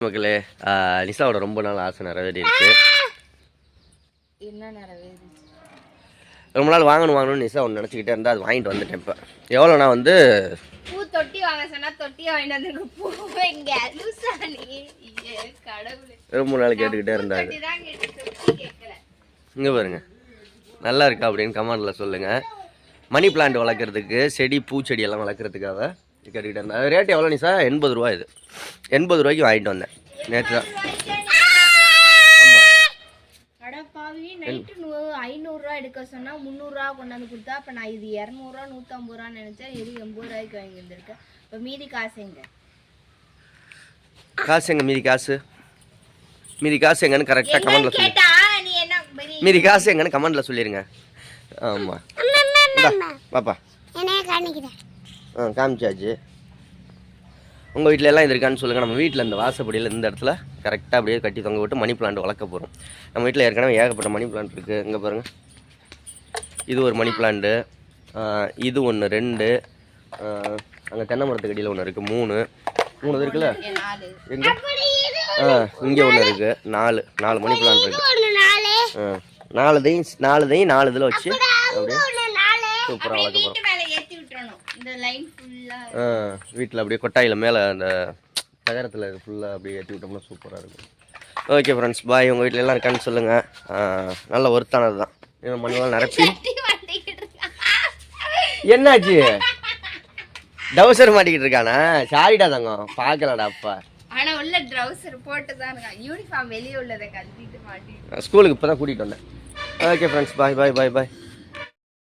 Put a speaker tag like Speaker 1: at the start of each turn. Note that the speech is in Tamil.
Speaker 1: மக்களே ஆஹ் நிஷாவோட ரொம்ப நாள் ஆசை
Speaker 2: நிறைவேறுச்சு?
Speaker 1: ரொம்ப நாள் வாங்கணும் வாங்கணும்னு நிஷா ஒன்று நினச்சிக்கிட்டே இருந்தால் அது வாங்கிட்டு வந்துட்டேன் இப்போ. எவ்வளோண்ணா வந்து?
Speaker 2: பூ தொட்டி வாங்க சொன்னா தொட்டி வாங்கிட்டு வந்துருக்கு பூ
Speaker 1: ரொம்ப நாள் கேட்டுக்கிட்டே
Speaker 2: கேட்கல
Speaker 1: இங்கே பாருங்க. நல்லா இருக்கா அப்படின்னு கமெண்டில் சொல்லுங்கள் மணி பிளான்ட் வளர்க்குறதுக்கு செடி பூச்செடி எல்லாம் வளர்க்குறதுக்காக கேட்டுக்கிட்டே இருந்தேன். அது ரேட் எவ்வளோ நிஷா எண்பது ரூபா இது. எண்பது ரூபாய்க்கு வாங்கிட்டு வந்தேன். நேற்று தான்.
Speaker 2: நூ ஐநூறுரூவா எடுக்க சொன்னா முந்நூறுரூவா கொண்டாந்து கொடுத்தா அப்போ நான் இது இரநூறுவா நூற்றம்பது ரூபான்னு நினச்சேன். இது எண்பது ரூபாய்க்கு வாங்கி வந்திருக்கேன் இப்போ மீதி காசு எங்க?
Speaker 1: காசு எங்க? மீதி காசு. மீதி காசு எங்கன்னு கரெக்டாக கமெண்டில் சொல்லு
Speaker 2: கேட்டா நீ என்ன பெரிய
Speaker 1: மீதி காசு எங்கன்னு கமெண்டில் சொல்லிடுங்க ஆமாம் பாப்பா. ஆ காமிச்சாச்சு. உங்கள் வீட்டில் எல்லாம் இது இருக்கான்னு சொல்லுங்கள் நம்ம வீட்டில் இந்த வாசப்படியில் இந்த இடத்துல கரெக்டாக அப்படியே கட்டி தொங்க விட்டு மணி பிளான்ட் வளர்க்க போகிறோம் நம்ம வீட்டில் ஏற்கனவே ஏகப்பட்ட மணி பிளான்ட் இருக்குது இங்கே பாருங்கள் இது ஒரு மணி பிளான்ட்டு இது ஒன்று ரெண்டு. அங்கே தென்னை மரத்துக்கு அடியில் ஒன்று இருக்குது மூணு. மூணு இது இருக்குல்ல? எங்கே? ஆ இங்கே ஒன்று இருக்குது நாலு. நாலு மணி பிளான்ட் இருக்குது ஆ நாலுதையும் நாலுதையும் நாலு இதில் வச்சு அப்படியே சூப்பராக வளர்க்க போகிறோம் வீட்டில் அப்படியே கொட்டாயில் மேலே அந்த தகரத்தில் ஃபுல்லாக அப்படியே ஏற்றி விட்டோம்னா சூப்பராக இருக்கும். ஓகே ஃப்ரெண்ட்ஸ் பாய் உங்கள் வீட்டில் எல்லாம் இருக்கான்னு சொல்லுங்கள் நல்ல ஒருத்தானது தான். இன்னும் மண்ணெல்லாம் நிரப்பி. என்னாச்சு? டவுசர் மாட்டிக்கிட்டு இருக்கானா? சாரிடா தங்கம். பார்க்கலடா அப்பா.
Speaker 2: ஆனா உள்ள ட்ரௌசர் போட்டு தான் இருக்கான். யூனிஃபார்ம் வெளியே உள்ளதை கழட்டிட்டு மாட்டிட்டு
Speaker 1: ஸ்கூலுக்கு இப்போ தான் கூட்டிகிட்டு வந்தேன். ஓகே ஃப்ரெண்ட்ஸ் பாய் பாய் பாய் பாய்